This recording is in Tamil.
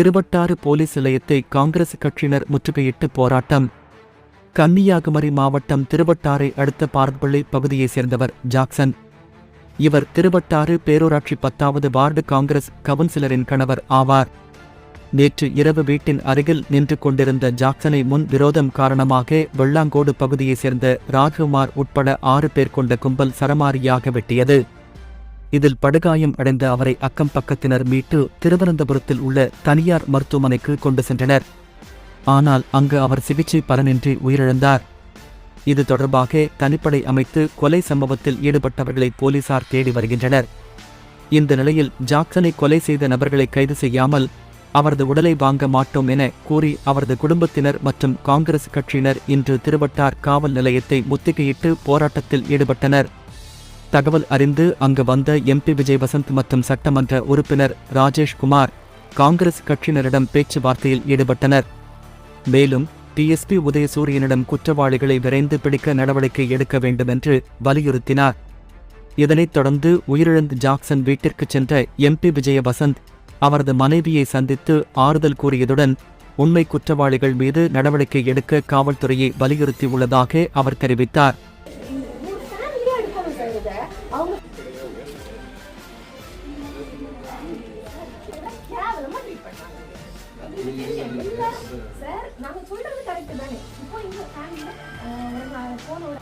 திருவட்டாறு போலீஸ் நிலையத்தை காங்கிரஸ் கட்சியினர் முற்றுகையிட்டு போராட்டம். கன்னியாகுமரி மாவட்டம் திருவட்டாறை அடுத்த பார்ப்பள்ளி பகுதியைச் சேர்ந்தவர் ஜாக்சன். இவர் திருவட்டாறு பேரூராட்சி பத்தாவது வார்டு காங்கிரஸ் கவுன்சிலரின் கணவர் ஆவார். நேற்று இரவு வீட்டின் அருகில் நின்று கொண்டிருந்த ஜாக்சனை முன் விரோதம் காரணமாக வெள்ளாங்கோடு பகுதியைச் சேர்ந்த ராஜ்குமார் உட்பட ஆறு பேர் கொண்ட கும்பல் சரமாரியாக வெட்டியது. இதில் படுகாயம் அடைந்த அவரை அக்கம் பக்கத்தினர் மீட்டு திருவனந்தபுரத்தில் உள்ள தனியார் மருத்துவமனைக்கு கொண்டு சென்றனர். ஆனால் அங்கு அவர் சிகிச்சை பலனின்றி உயிரிழந்தார். இது தொடர்பாக தனிப்படை அமைத்து கொலை சம்பவத்தில் ஈடுபட்டவர்களை போலீசார் தேடி வருகின்றனர். இந்த நிலையில் ஜாக்சனை கொலை செய்த நபர்களை கைது செய்யாமல் அவரது உடலை வாங்க மாட்டோம் என கூறி அவரது குடும்பத்தினர் மற்றும் காங்கிரஸ் கட்சியினர் இன்று திருவட்டார் காவல் நிலையத்தை முத்திகையிட்டு போராட்டத்தில் ஈடுபட்டனர். தகவல் அறிந்து அங்கு வந்த எம்பி விஜய் வசந்த் மற்றும் சட்டமன்ற உறுப்பினர் ராஜேஷ் குமார் காங்கிரஸ் கட்சியினரிடம் பேச்சுவார்த்தையில் ஈடுபட்டனர். மேலும் டிஎஸ்பி உதயசூரியனிடம் குற்றவாளிகளை விரைந்து பிடிக்க நடவடிக்கை எடுக்க வேண்டும் என்று வலியுறுத்தினார். இதனைத் தொடர்ந்து உயிரிழந்த ஜாக்சன் வீட்டிற்கு சென்ற எம்பி விஜய வசந்த் அவரது மனைவியை சந்தித்து ஆறுதல் கூறியதுடன் உண்மை குற்றவாளிகள் மீது நடவடிக்கை எடுக்க காவல்துறையை வலியுறுத்தியுள்ளதாக அவர் தெரிவித்தார். எடுக்கணும் அவங்க கேவலமா ட்ரீட் பண்ணாங்க சார் நாங்க சொல்றது கரெக்ட் தானே? இப்போ இந்த ஃபேமிலியில போனோட